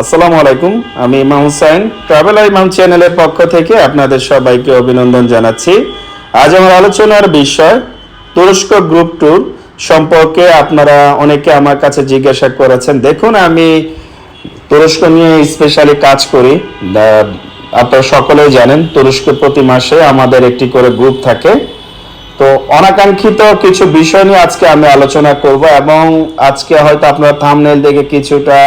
আসসালামু আলাইকুম, আমি ইমাম হুসাইন, ট্রাভেল ইমাম চ্যানেলের পক্ষ থেকে আপনাদের সবাইকে অভিনন্দন জানাচ্ছি। আজ আমার আলোচনার বিষয়, তুরস্ক গ্রুপ ট্যুর সম্পর্কে আপনারা অনেকে আমার কাছে জিজ্ঞাসা করেছেন। দেখুন, আমি তুরস্ক নিয়ে স্পেশালি কাজ করি। আপনারা সকলেই জানেন, তুরস্ক প্রতি মাসে আমাদের একটি করে গ্রুপ থাকে। তো অনাকাঙ্ক্ষিত কিছু বিষয় নিয়ে আজকে আমি আলোচনা করব এবং আজকে হয়তো আপনারা থামনেল দেখে কিছুটা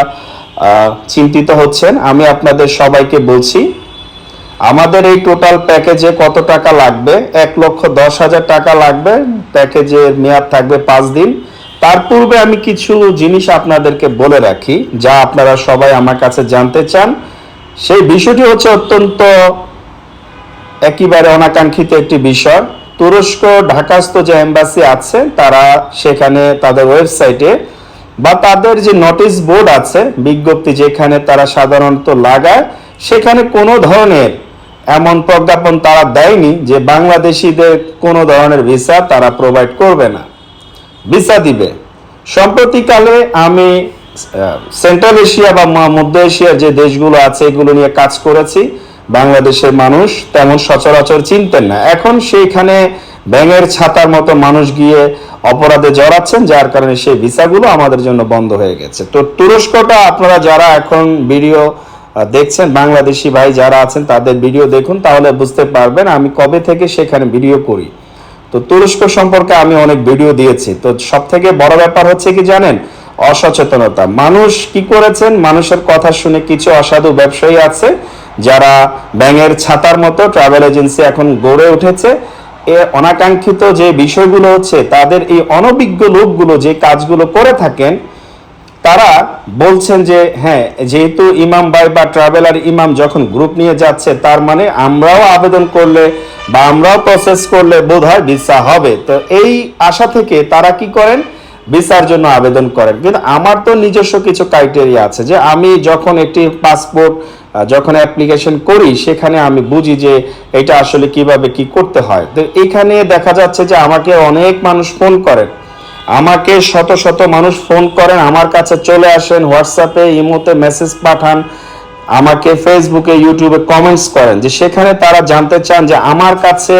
চিন্তিত হচ্ছেন, আমি আপনাদের সবাইকে বলছি, আমাদের এই টোটাল প্যাকেজে কত টাকা লাগবে? এক লক্ষ দশ হাজার টাকা লাগবে প্যাকেজের মেয়াদ থাকবে পাঁচ দিন। তার পূর্বে আমি কিছু জিনিস আপনাদেরকে বলে রাখি, যা আপনারা সবাই আমার কাছে জানতে চান। সেই বিষয়টি হচ্ছে অত্যন্ত একেবারে অনাকাঙ্ক্ষিত একটি বিষয়। তুরস্ক ঢাকাস্থ যে এম্বাসি আছে, তারা সেখানে তাদের ওয়েবসাইটে বা তাদের যে নোটিশ বোর্ড আছে, বিজ্ঞপ্তি যেখানে তারা সাধারণত লাগায়, সেখানে কোনো ধরনের এমন প্রজ্ঞাপন তারা দেয়নি যে বাংলাদেশিদের কোনো ধরনের ভিসা তারা প্রোভাইড করবে না। ভিসা দিবে। সম্প্রতিকালে আমি সেন্ট্রাল এশিয়া বা মধ্য এশিয়ার যে দেশগুলো আছে, এগুলো নিয়ে কাজ করেছি, বাংলাদেশের মানুষ তেমন সচরাচর চিনতেন না। এখন সেইখানে ব্যাঙের ছাতার মতো মানুষ গিয়ে অপরাধে জড়াচ্ছেন যার কারণে সেই ভিসাগুলো আমাদের জন্য বন্ধ হয়ে গেছে। তো তুরস্কটা আপনারা যারা এখন ভিডিও দেখছেন, বাংলাদেশি ভাই যারা আছেন, তাদের ভিডিও দেখুন, তাহলে বুঝতে পারবেন আমি কবে থেকে সেখানে ভিডিও করি। তো তুরস্ক সম্পর্কে আমি অনেক ভিডিও দিয়েছি। তো সব থেকে বড় ব্যাপার হচ্ছে কি জানেন? অসচেতনতা। মানুষ কি করেছেন? মানুষের কথা শুনে কিছু অসাধু ব্যবসায়ী আছে, যারা ব্যাঙের ছাতার মতো ট্রাভেল এজেন্সি এখন গড়ে উঠেছে। এ অনাকাঙ্ক্ষিত যে বিষয়গুলো হচ্ছে, তাদের এই অনভিজ্ঞ লোকগুলো যে কাজগুলো করে থাকেন, তারা বলছেন যে হ্যাঁ যেহেতু ইমাম ভাই বা ট্রাভেলার ইমাম যখন গ্রুপ নিয়ে যাচ্ছে, তার মানে আমরাও আবেদন করলে বা আমরাও প্রসেস করলে বোধ হয় ভিসা হবে। তো এই আশা থেকে তারা কি করেন? ভিসার জন্য আবেদন করেন। কিন্তু আমার তো নিজস্ব কিছু ক্রাইটেরিয়া আছে যে, আমি যখন একটি পাসপোর্ট যখন অ্যাপ্লিকেশন করি, সেখানে আমি বুঝি যে এটা আসলে কীভাবে কি করতে হয়। তো এখানে দেখা যাচ্ছে যে আমাকে অনেক মানুষ ফোন করেন। আমাকে শত শত মানুষ ফোন করেন, আমার কাছে চলে আসেন হোয়াটসঅ্যাপে ইমোতে মেসেজ পাঠান, আমাকে ফেসবুকে ইউটিউবে কমেন্টস করেন যে সেখানে তারা জানতে চান যে আমার কাছে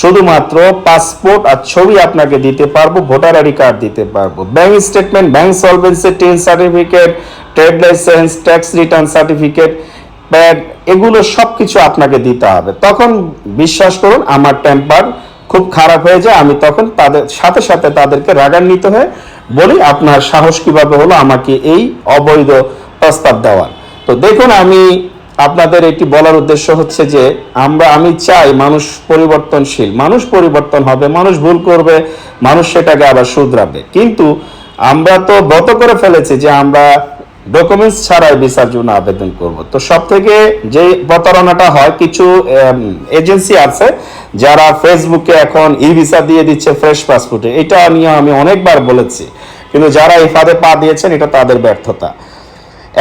শুধুমাত্র পাসপোর্ট আর ছবি আপনাকে দিতে পারব ভোটার আইডি কার্ড দিতে পারব। Bank statement bank solvency TIN certificate trade licence tax return certificate pad এগুলো সব কিছু আপনাকে দিতে হবে। তখন বিশ্বাস করুন, আমার টেম্পার খুব খারাপ হয়ে যায়। আমি তখন তাদের, সাথে সাথে তাদেরকে রাগান্বিত হয়ে বলি, আপনার সাহস কীভাবে হলো আমাকে এই অবৈধ প্রস্তাব দেওয়ার? তো দেখুন, আমি আপনাদের এটি বলার উদ্দেশ্য হচ্ছে যে, আমরা, আমি চাই মানুষ পরিবর্তনশীল। মানুষ পরিবর্তন হবে, মানুষ ভুল করবে, মানুষ সেটাকে আবার শুধরাবে। কিন্তু আমরা তো গত করে ফেলেছি যে আমরা ডকুমেন্টস ছাড়াই ভিসার জন্য আবেদন করব। তো সব থেকে যে প্রতারণাটা হয়, কিছু এজেন্সি আছে যারা ফেসবুকে এখন ই ভিসা দিয়ে দিচ্ছে ফ্রেশ পাসপোর্টে এটা নিয়ে আমি অনেকবার বলেছি, কিন্তু যারা এই ফাঁদে পা দিয়েছেন, এটা তাদের ব্যর্থতা।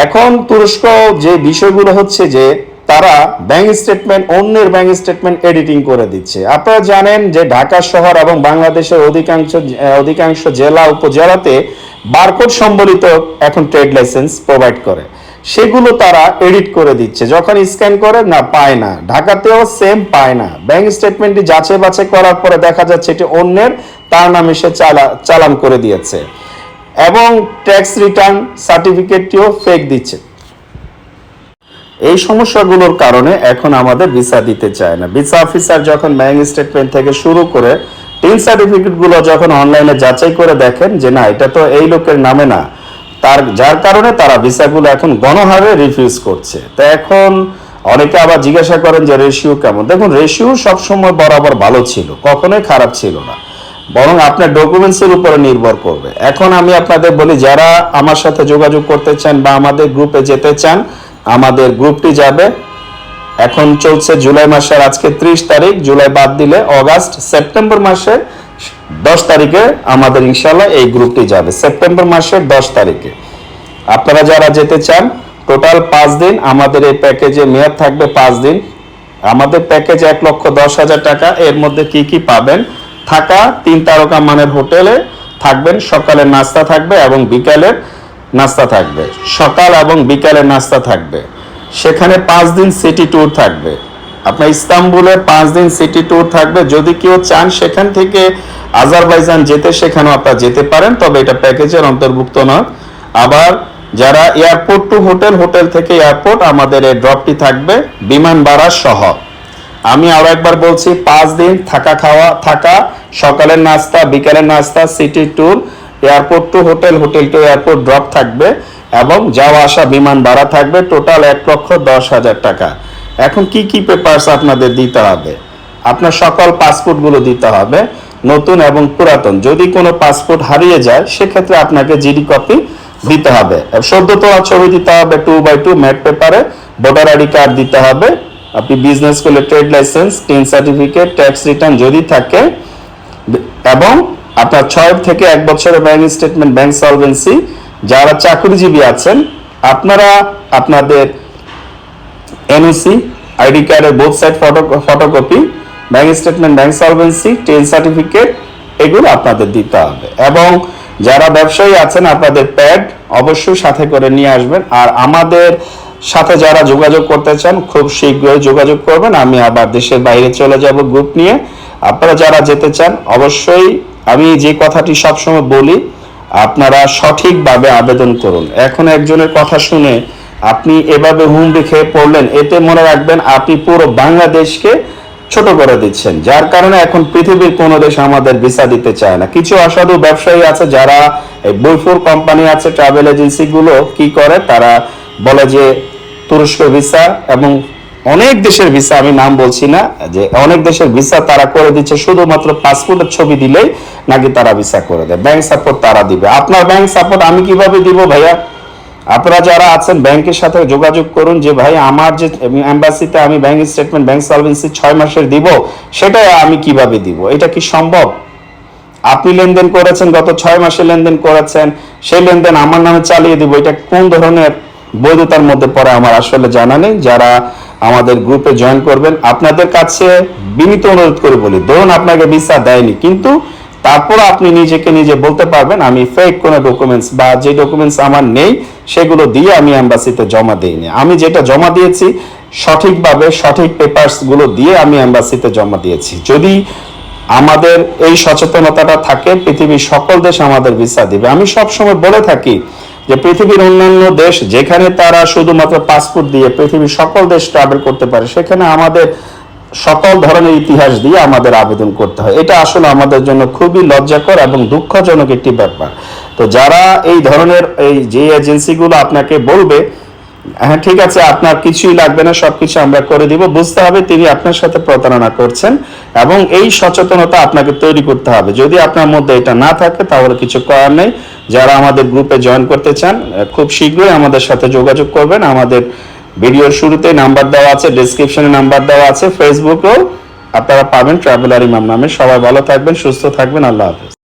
এখন তুরস্ক যে বিষয়গুলো হচ্ছে যে তারা ব্যাংক স্টেটমেন্ট অন্যের ব্যাংক স্টেটমেন্ট এডিটিং করে দিচ্ছে। আপনারা জানেন যে ঢাকা শহর এবং বাংলাদেশের অধিকাংশ অধিকাংশ জেলা উপজেলাতে বারকোড সম্বলিত এখন ট্রেড লাইসেন্স প্রোভাইড করে। সেগুলো তারা এডিট করে দিচ্ছে। যখন স্ক্যান করে, না, পায় না। ঢাকাতেও সেম পায় না। ব্যাংক স্টেটমেন্টটি যাচাই বাছাই করার পরে দেখা যাচ্ছে এটি অন্যের, তার নামে সে চালা, চালান করে দিয়েছে। এবং ট্যাক্স রিটার্ন সার্টিফিকেটটিও ফেক দিচ্ছে। এই সমস্যাগুলোর কারণে এখন আমাদের ভিসা দিতে চায় না। ভিসা অফিসার যখন ব্যাংক স্টেটমেন্ট থেকে শুরু করে টিন সার্টিফিকেটগুলো যখন অনলাইনে যাচাই করে দেখেন যে না, এটা তো এই লোকের নামে না, তার, যার কারণে তারা ভিসাগুলো এখন গণহারে রিফিউজ করছে। তো এখন অনেকে আবার জিজ্ঞাসা করেন যে রেশিও কেমন? দেখুন রেশিও সবসময় বরাবর ভালো ছিল, কখনোই খারাপ ছিল না। বরং আপনার ডকুমেন্টসের উপরে নির্ভর করবে। এখন আমি আপনাদের বলি, যারা আমার সাথে যোগাযোগ করতে চান বা আমাদের গ্রুপে যেতে চান আমাদের গ্রুপটি যাবে। এখন চলছে জুলাই মাসের আজকে ত্রিশ তারিখ। জুলাই বাদ দিলে অগাস্ট, সেপ্টেম্বর মাসের দশ তারিখে আমাদের ইনশাল্লাহ এই গ্রুপটি যাবে। সেপ্টেম্বর মাসের দশ তারিখে। আপনারা যারা যেতে চান, টোটাল পাঁচ দিন আমাদের এই প্যাকেজে মেয়াদ থাকবে পাঁচ দিন। আমাদের প্যাকেজ এক লক্ষ দশ হাজার টাকা। এর মধ্যে কি কি পাবেন? থাকা, তিন তারকা মানের হোটেলে থাকবেন, সকালে নাস্তা থাকবে এবং বিকালের নাস্তা থাকবে। সকাল এবং বিকালে নাস্তা থাকবে। সেখানে পাঁচ দিন সিটি ট্যুর থাকবে। আপনার ইস্তাম্বুলে পাঁচ দিন সিটি ট্যুর থাকবে। যদি কেউ চান সেখান থেকে আজারবাইজান যেতে, সেখানেও আপনারা যেতে পারেন। তবে এটা প্যাকেজের অন্তর্ভুক্ত নয়। আবার যারা এয়ারপোর্ট টু হোটেল হোটেল থেকে এয়ারপোর্ট আমাদের এই ড্রপটি থাকবে বিমান ভাড়া সহ। আমি আরও একবার বলছি, পাঁচ দিন থাকা খাওয়া থাকা, সকালের নাস্তা, বিকালের নাস্তা city tour airport to hotel hotel to airport drop থাকবে এবং যাওয়া আসা, বিমান ভাড়া থাকবে, টোটাল এক লক্ষ দশ হাজার টাকা। এখন কি কি পেপারস আপনাদের দিতে হবে? আপনার সকল পাসপোর্টগুলো দিতে হবে, নতুন এবং পুরাতন। যদি কোনো পাসপোর্ট হারিয়ে যায়, সেক্ষেত্রে আপনাকে জিডি কপি দিতে হবে। সদ্য ছবি দিতে হবে, টু বাই টু ম্যাট পেপারে। ভোটার আইডি কার্ড দিতে হবে। আপনি বিজনেস করলে trade licence TIN certificate tax return যদি থাকে, এবং আপনার ছয় থেকে এক বছরের ব্যাংক স্টেটমেন্ট ব্যাংক সলভেন্সি যারা চাকরিজীবী আছেন, আপনারা আপনাদের এনওসি আইডি কার্ডের both side photo photocopy bank statement bank solvency TIN certificate এগুলো আপনাদের দিতে হবে। এবং যারা ব্যবসায়ী আছেন, আপনাদের প্যাড অবশ্যই সাথে করে নিয়ে আসবেন। আর আমাদের সাথে যারা যোগাযোগ করতে চান, খুব শীঘ্রই যোগাযোগ করবেন। আমি আবার দেশের বাইরে চলে যাব গ্রুপ নিয়ে। আপনারা যারা যেতে চান, অবশ্যই আমি যে কথাটি সবসময় বলি, আপনারা সঠিকভাবে আবেদন করুন। এখন একজনের কথা শুনে আপনি এভাবে হুমড়ি খেয়ে পড়লেন, এতে মনে রাখবেন আপনি পুরো বাংলাদেশকে ছোট করে দিচ্ছেন, যার কারণে এখন পৃথিবীর কোনো দেশ আমাদের ভিসা দিতে চায় না। কিছু অসাধু ব্যবসায়ী আছে যারা এই বৈফুর কোম্পানি আছে, ট্রাভেল এজেন্সি গুলো কি করে? তারা বলে যে তুরস্ক ভিসা এবং অনেক দেশের ভিসা আমি নাম বলছি না, যে অনেক দেশের ভিসা তারা করে দিচ্ছে, শুধুমাত্র পাসপোর্টের ছবি দিলেই নাকি তারা ভিসা করে দেয়। ব্যাংক সাপোর্ট তারা দিবে। আপনার ব্যাংক সাপোর্ট আমি কীভাবে দিব ভাইয়া? আপনারা যারা আছেন ব্যাংকের সাথে যোগাযোগ করুন যে, ভাই, আমার যে এম্বাসিতে আমি ব্যাংক স্টেটমেন্ট ব্যাংক সলভেন্সি ছয় মাসের দিব সেটা আমি কীভাবে দিব? এটা কি সম্ভব? আপনি লেনদেন করেছেন, গত ছয় মাসে লেনদেন করেছেন, সেই লেনদেন আমার নামে চালিয়ে দিব। এটা কোন ধরনের বৈধতার মধ্যে পড়ে আমার আসলে জানা নেই। যারা আমাদের গ্রুপে জয়েন করবেন। আপনাদের কাছে বিনীত অনুরোধ করে বলি, ধরুন আপনাকে ভিসা দেয়নি, কিন্তু তারপর আপনি নিজেকে নিজে বলতে পারবেন, আমি ফেক কোনো ডকুমেন্টস বা যে ডকুমেন্টস আমার নেই, সেগুলো দিয়ে আমি অ্যাম্বাসিতে জমা দিইনি। আমি যেটা জমা দিয়েছি, সঠিকভাবে সঠিক পেপারসগুলো দিয়ে আমি অ্যাম্বাসিতে জমা দিয়েছি। যদি আমাদের এই সচেতনতাটা থাকে, পৃথিবীর সকল দেশ আমাদের ভিসা দিবে। আমি সবসময় বলে থাকি যে পৃথিবীর অন্যান্য দেশ যেখানে তারা শুধুমাত্র পাসপোর্ট দিয়ে পৃথিবীর সকল দেশ ট্রাভেল করতে পারে, সেখানে আমাদের সকল ধরনের ইতিহাস দিয়ে আমাদের আবেদন করতে হয়। এটা আসলে আমাদের জন্য খুবই লজ্জাকর এবং দুঃখজনক একটি ব্যাপার। তো যারা এই ধরনের এই যে এজেন্সিগুলো আপনাকে বলবে হ্যাঁ ঠিক আছে, আপনার কিছুই লাগবে না, সবকিছু আমরা করে দিব। বুঝতে হবে তিনি আপনার সাথে প্রতারণা করছেন এবং এই সচেতনতা আপনাকে তৈরি করতে হবে। যদি আপনার মধ্যে এটা না থাকে, তাহলে কিছু করার নেই। যারা আমাদের গ্রুপে জয়েন করতে চান, খুব শীঘ্রই আমাদের সাথে যোগাযোগ করবেন। আমাদের ভিডিওর শুরুতে নাম্বার দেওয়া আছে ডেসক্রিপশনে নাম্বার দেওয়া আছে। ফেসবুকেও আপনারা পাবেন ট্রাভেলার ইমাম নামে। সবাই ভালো থাকবেন, সুস্থ থাকবেন। আল্লাহ হাফেজ।